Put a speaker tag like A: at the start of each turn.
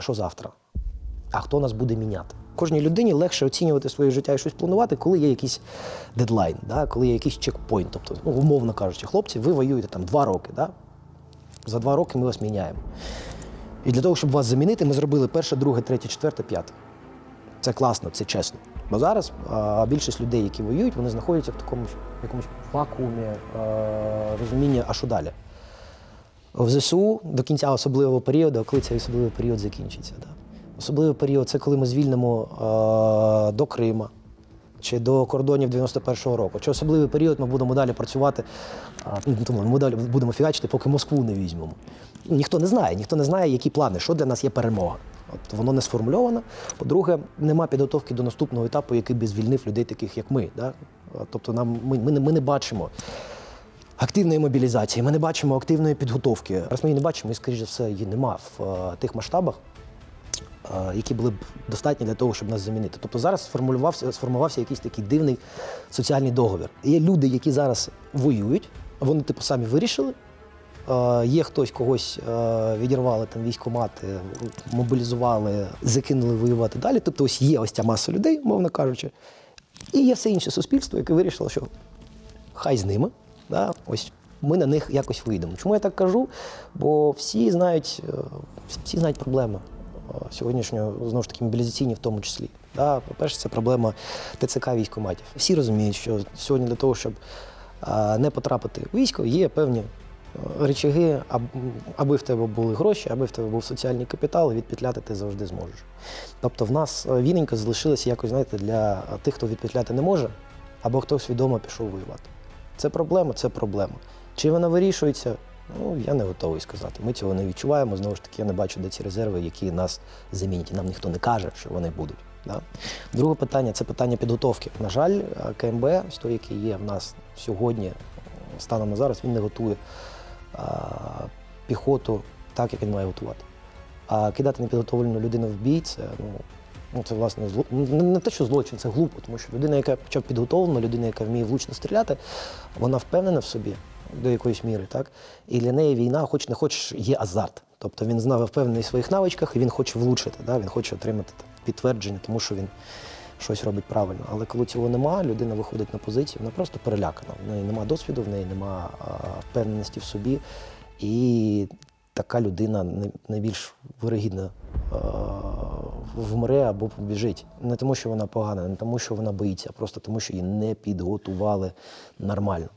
A: а що завтра? А хто нас буде міняти? Кожній людині легше оцінювати своє життя і щось планувати, коли є якийсь дедлайн, да? коли є якийсь чекпоінт. Тобто, ну, умовно кажучи, хлопці, ви воюєте там два роки. Да? За два роки ми вас міняємо. І для того, щоб вас замінити, ми зробили перше, друге, третє, четверте, п'яте. Це класно, це чесно. Бо зараз а, більшість людей, які воюють, вони знаходяться в такому якомусь вакуумі а, розуміння, а що далі. В ЗСУ до кінця особливого періоду, а коли цей особливий період закінчиться. Да? Особливий період це коли ми звільнимо а, до Крима чи до кордонів 91-го року. Чи особливий період ми будемо далі працювати, а, ну, тому ми далі будемо фігачити, поки Москву не візьмемо. Ніхто не знає, ніхто не знає, які плани, що для нас є перемога. От воно не сформульовано. По-друге, нема підготовки до наступного етапу, який би звільнив людей, таких як ми. Да? Тобто нам, ми, ми, ми не бачимо активної мобілізації, ми не бачимо активної підготовки. Раз ми її не бачимо, і, скоріш за все, її нема в е, тих масштабах, е, які були б достатні для того, щоб нас замінити. Тобто зараз сформулювався, сформувався якийсь такий дивний соціальний договір. Є люди, які зараз воюють, вони типу самі вирішили. Е, Є хтось когось е, відірвали там військомати, мобілізували, закинули воювати далі. Тобто, ось є ось ця маса людей, умовно кажучи, і є все інше суспільство, яке вирішило, що хай з ними. Да? Ось ми на них якось вийдемо. Чому я так кажу? Бо всі знають, е, всі знають проблеми е, сьогоднішнього, знову ж таки, мобілізаційні в тому числі. Да? По-перше, це проблема ТЦК військоматів. Всі розуміють, що сьогодні для того, щоб не потрапити у військо, є певні е, речаги, аби в тебе були гроші, аби в тебе був соціальний капітал, відпетляти ти завжди зможеш. Тобто в нас вільненько залишилося якось, знаєте, для тих, хто відпетляти не може, або хто свідомо пішов воювати. Це проблема, це проблема. Чи вона вирішується? Ну, я не готовий сказати. Ми цього не відчуваємо. Знову ж таки, я не бачу, де ці резерви, які нас замінять. Нам ніхто не каже, що вони будуть. Да? Друге питання це питання підготовки. На жаль, е, КМБ, той, який є в нас сьогодні, станом на зараз, він не готує а, піхоту так, як він має готувати. А кидати непідготовлену людину в бій це ну, ну це власне зло не, не те, що злочин, це глупо, тому що людина, яка хоча б підготовлена, людина, яка вміє влучно стріляти, вона впевнена в собі до якоїсь міри, так? І для неї війна, хоч не хоч, є азарт. Тобто він знав впевнений в своїх навичках і він хоче влучити, да? він хоче отримати там, підтвердження, тому що він щось робить правильно. Але коли цього нема, людина виходить на позицію, вона просто перелякана. В неї нема досвіду, в неї нема впевненості в собі. І така людина най- найбільш вирогідна вмре або побіжить. Не тому, що вона погана, не тому, що вона боїться, а просто тому, що її не підготували нормально.